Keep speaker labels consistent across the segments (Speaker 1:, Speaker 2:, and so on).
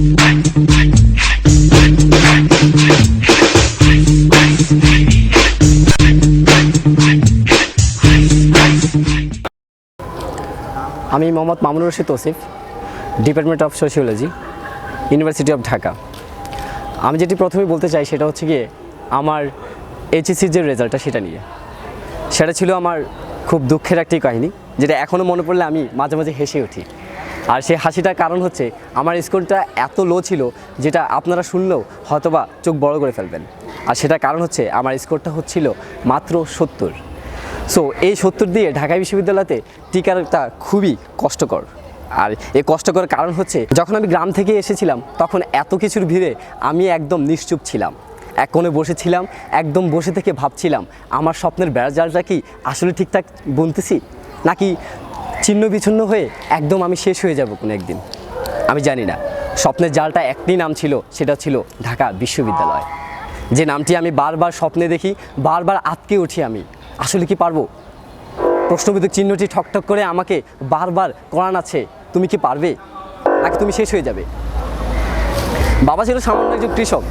Speaker 1: আমি Mohammad Mamunur Rashid Tausif department of sociology university of Dhaka আমি যেটি প্রথমে বলতে চাই সেটা হচ্ছে গিয়ে আমার এইচএসির যে রেজাল্টটা সেটা নিয়ে। সেটা ছিল আমার খুব দুঃখের একটি কাহিনী, যেটা এখনও মনে পড়লে আমি মাঝে মাঝে হেসে উঠি। আর সেই হাসিটার কারণ হচ্ছে আমার স্কোরটা এত লো ছিল যেটা আপনারা শুনলেও হয়তোবা চোখ বড় করে ফেলবেন। আর সেটার কারণ হচ্ছে আমার স্কোরটা হচ্ছিল মাত্র সত্তর। সো এই সত্তর দিয়ে ঢাকা বিশ্ববিদ্যালয়তে টিকাটা খুবই কষ্টকর। আর এই কষ্টকর কারণ হচ্ছে যখন আমি গ্রাম থেকে এসেছিলাম, তখন এত কিছুর ভিড়ে আমি একদম নিশ্চুপ ছিলাম। এক কোণে বসেছিলাম, একদম বসে থেকে ভাবছিলাম, আমার স্বপ্নের বেড়াজালটা কি আসলে ঠিকঠাক বুনতেছি? নাকি ছিন্ন বিচ্ছিন্ন হয়ে একদম আমি শেষ হয়ে যাব কোনো একদিন। আমি জানি না। স্বপ্নের জালটা একটি নাম ছিল, সেটা ছিল ঢাকা বিশ্ববিদ্যালয়। যে নামটি আমি বারবার স্বপ্নে দেখি, বারবার আটকে উঠি আমি। আসলে কি পারব? প্রশ্নবোধক চিহ্নটি ঠকঠক করে আমাকে বারবার করান আছে, তুমি কি পারবে? নাকি তুমি শেষ হয়ে যাবে? বাবা ছিল সামান্য একজন কৃষক।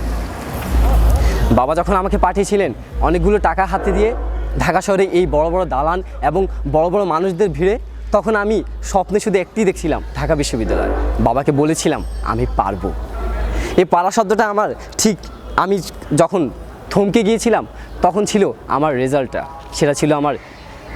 Speaker 1: বাবা যখন আমাকে পাঠিয়েছিলেন অনেকগুলো টাকা হাতে দিয়ে, ঢাকা শহরে এই বড় বড় দালান এবং বড় বড় মানুষদের ভিড়ে তখন আমি স্বপ্নে শুধু একটি দেখছিলাম, ঢাকা বিশ্ববিদ্যালয়। বাবাকে বলেছিলাম, আমি পারব। এই পারা শব্দটা আমার ঠিক, আমি যখন থমকে গিয়েছিলাম, তখন ছিল আমার রেজাল্টটা। সেটা ছিল আমার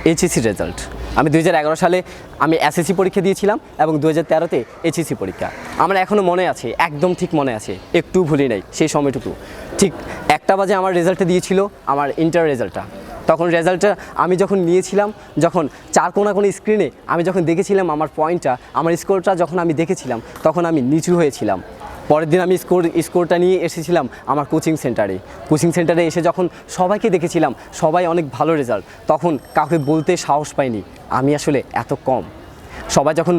Speaker 1: এইচএসসি রেজাল্ট। আমি দু হাজার এগারো সালে আমি এসএসসি পরীক্ষা দিয়েছিলাম এবং দু হাজার তেরোতে এইচএসসি পরীক্ষা। আমার এখনও মনে আছে, একদম ঠিক মনে আছে, একটু ভুলি নাই, সেই সময়টুকু। ঠিক একটা বাজে আমার রেজাল্টটা দিয়েছিল, আমার ইন্টার রেজাল্টটা। তখন রেজাল্টটা আমি যখন নিয়েছিলাম, যখন চার কোনা কোনো স্ক্রিনে আমি যখন দেখেছিলাম আমার পয়েন্টটা আমার স্কোরটা যখন আমি দেখেছিলাম, তখন আমি নিচু হয়েছিলাম। পরের দিন আমি স্কোর স্কোরটা নিয়ে এসেছিলাম আমার কোচিং সেন্টারে কোচিং সেন্টারে এসে যখন সবাইকে দেখেছিলাম, সবাই অনেক ভালো রেজাল্ট তখন কাউকে বলতে সাহস পাইনি। আমি আসলে এত কম। সবাই যখন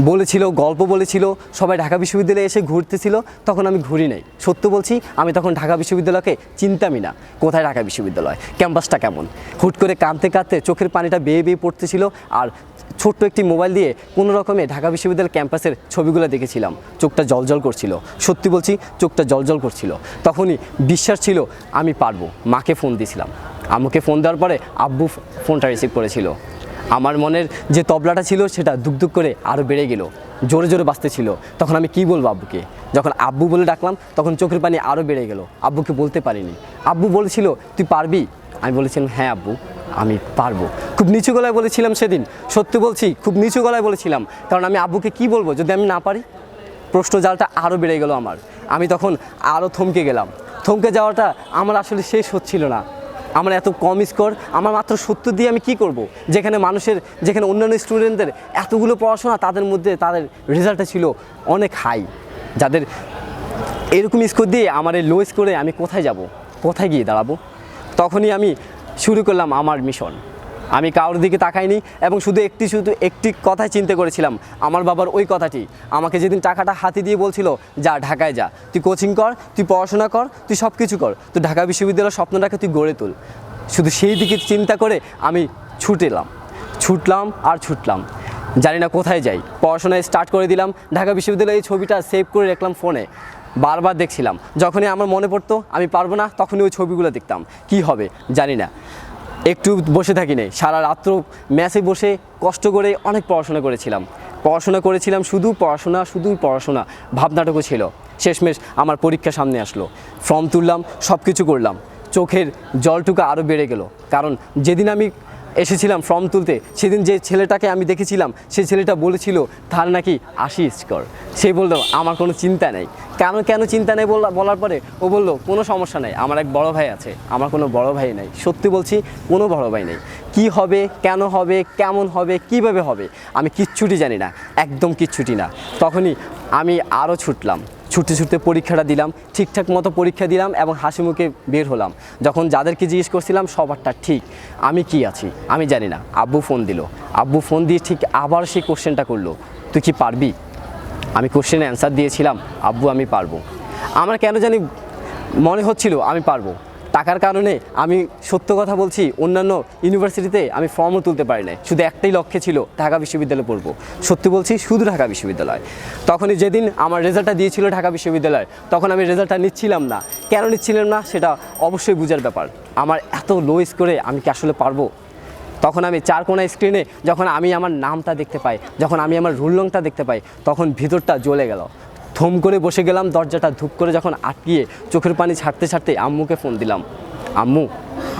Speaker 1: বলেছিল, গল্প বলেছিল, সবাই ঢাকা বিশ্ববিদ্যালয়ে এসে ঘুরতেছিল, তখন আমি ঘুরি নাই। সত্য বলছি, আমি তখন ঢাকা বিশ্ববিদ্যালয়কে চিন্তামই না। কোথায় ঢাকা বিশ্ববিদ্যালয়? ক্যাম্পাসটা কেমন? হুট করে কাঁদতে কাঁদতে চোখের পানিটা বেয়ে বেয়ে পড়তেছিল আর ছোট্ট একটি মোবাইল দিয়ে কোনো রকমে ঢাকা বিশ্ববিদ্যালয় ক্যাম্পাসের ছবিগুলো দেখেছিলাম। চোখটা জলজল করছিল। সত্যি বলছি, চোখটা জলজল করছিল। তখনই বিশ্বাস ছিল, আমি পারব। মাকে ফোন দিয়েছিলাম। আম্মুকে ফোন দেওয়ার পরে আব্বু ফোনটা রিসিভ করেছিল। আমার মনের যে তবলাটা ছিল সেটা দুক করে আরও বেড়ে গেল, জোরে জোরে বাঁচতে ছিল। তখন আমি কি বলব আব্বুকে? যখন আব্বু বলে ডাকলাম, তখন চোখের পানি আরও বেড়ে গেল। আব্বুকে বলতে পারিনি। আব্বু বলেছিল, তুই পারবি? আমি বলেছিলাম হ্যাঁ আব্বু, আমি পারব। খুব নিচু গলায় বলেছিলাম সেদিন। সত্যি বলছি, খুব নিচু গলায় বলেছিলাম। কারণ আমি আব্বুকে কি বলব, যদি আমি না পারি? প্রশ্ন জালটা আরও বেড়ে গেল আমার। আমি তখন আরও থমকে গেলাম। থমকে যাওয়াটা আমার আসলে শেষ হচ্ছিল না। আমার এত কম স্কোর আমার মাত্র সত্তর দিয়ে আমি কি করব? যেখানে মানুষের, যেখানে অন্যান্য স্টুডেন্টদের এতগুলো পড়াশোনা তাদের মধ্যে তাদের রেজাল্টটা ছিল অনেক হাই যাদের এরকম স্কোর দিয়ে আমার এই লো স্কোরে আমি কোথায় যাব? কোথায় গিয়ে দাঁড়াবো? তখনই আমি শুরু করলাম আমার মিশন আমি কারোর দিকে তাকাইনি এবং শুধু একটি শুধু একটি কথাই চিন্তা করেছিলাম, আমার বাবার ওই কথাটি। আমাকে যেদিন টাকাটা হাতে দিয়ে বলছিল, যা ঢাকায় যা, তুই কোচিং কর, তুই পড়াশোনা কর, তুই সব কিছু কর তুই ঢাকা বিশ্ববিদ্যালয়ের স্বপ্নটাকে তুই গড়ে তুল। শুধু সেই দিকে চিন্তা করে আমি ছুটেলাম ছুটলাম আর ছুটলাম। জানি না কোথায় যাই। পড়াশোনায় স্টার্ট করে দিলাম। ঢাকা বিশ্ববিদ্যালয়ে এই ছবিটা সেভ করে রাখলাম ফোনে বারবার দেখছিলাম। যখনই আমার মনে পড়তো, আমি পারব না, তখনই ওই ছবিগুলো দেখতাম। কি হবে? জানি না। একটু বসে থাকি নাই। সারা রাত্র ম্যাচে বসে কষ্ট করে অনেক পড়াশোনা করেছিলাম। পড়াশোনা করেছিলাম শুধু পড়াশোনা শুধু পড়াশোনা। ভাবনাটুকু ছিল। শেষমেশ আমার পরীক্ষা সামনে আসলো। ফর্ম তুললাম সব কিছু করলাম। চোখের জলটুকু আরও বেড়ে গেল। কারণ যেদিন আমি এসেছিলাম ফর্ম তুলতে। সেদিন যে ছেলেটাকে আমি দেখেছিলাম, সে ছেলেটা বলেছিল, তার নাকি আশি স্কোর সে বলল, আমার কোনো চিন্তা নেই। কেন কেন চিন্তা নেই বলার পরে? ও বলল, কোনো সমস্যা নেই, আমার এক বড় ভাই আছে, আমার কোনো বড় ভাই নেই। সত্যি বলছি, কোনো বড় ভাই নেই। কি হবে, কেন হবে, কেমন হবে, কীভাবে হবে, আমি কিচ্ছুটি জানি না, একদম কিচ্ছুটি না। তখনই আমি আরও ছুটলাম। ছুটতে ছুটতে পরীক্ষাটা দিলাম, ঠিকঠাক মতো পরীক্ষা দিলাম এবং হাসি মুখে বের হলাম। যখন যাদেরকে জিজ্ঞেস করছিলাম, সবারটা ঠিক, আমি কি আছি? আমি জানি না। আব্বু ফোন দিল। আব্বু ফোন দিয়ে ঠিক আবার সেই কোশ্চেনটা করল। তুই কি পারবি? আমি কোশ্চেনে অ্যান্সার দিয়েছিলাম, আব্বু, আমি পারব। আমার কেন জানি মনে হচ্ছিল, আমি পারব। টাকার কারণে আমি সত্য কথা বলছি, অন্যান্য ইউনিভার্সিটিতে আমি ফর্মও তুলতে পারি নাই। শুধু একটাই লক্ষ্যে ছিল ঢাকা বিশ্ববিদ্যালয়ে পড়ব। সত্যি বলছি, শুধু ঢাকা বিশ্ববিদ্যালয়। তখনই যেদিন আমার রেজাল্টটা দিয়েছিল ঢাকা বিশ্ববিদ্যালয়, তখন আমি রেজাল্টটা নিচ্ছিলাম না। কেন নিচ্ছিলাম না সেটা অবশ্যই বুঝার ব্যাপার। আমার এত লো স্কোরে আমি কি আসলে পারব? তখন আমি চার কোনা স্ক্রিনে যখন আমি আমার নামটা দেখতে পাই, যখন আমি আমার রুল রংটা দেখতে পাই, তখন ভিতরটা জ্বলে গেল। থম করে বসে গেলাম, দরজাটা ধূপ করে যখন আটকিয়ে চোখের পানি ছাড়তে ছাড়তে আম্মুকে ফোন দিলাম। আম্মু,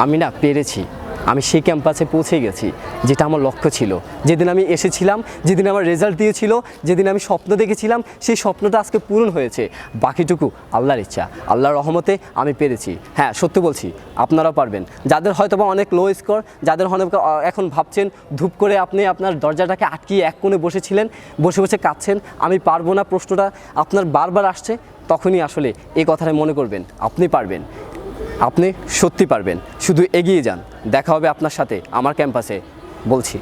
Speaker 1: আমি না পেরেছি। আমি সেই ক্যাম্পাসে পৌঁছে গেছি, যেটা আমার লক্ষ্য ছিল। যেদিন আমি এসেছিলাম, যেদিন আমার রেজাল্ট দিয়েছিল, যেদিন আমি স্বপ্ন দেখেছিলাম, সেই স্বপ্নটা আজকে পূরণ হয়েছে। বাকিটুকু আল্লাহর ইচ্ছা, আল্লাহর রহমতে আমি পেরেছি। হ্যাঁ সত্যি বলছি, আপনারাও পারবেন। যাদের হয়তো বা অনেক লো স্কোর যাদের বা এখন ভাবছেন, ধূপ করে আপনি আপনার দরজাটাকে আটকিয়ে এক কোণে বসেছিলেন, বসে বসে কাঁদছেন, আমি পারব না প্রশ্নটা, আপনার বারবার আসছে, তখনই আসলে এই কথাটা মনে করবেন, আপনি পারবেন। আপনি সত্যি পারবেন। শুধু এগিয়ে যান। দেখা হবে আপনার সাথে আমার ক্যাম্পাসে। বলছি।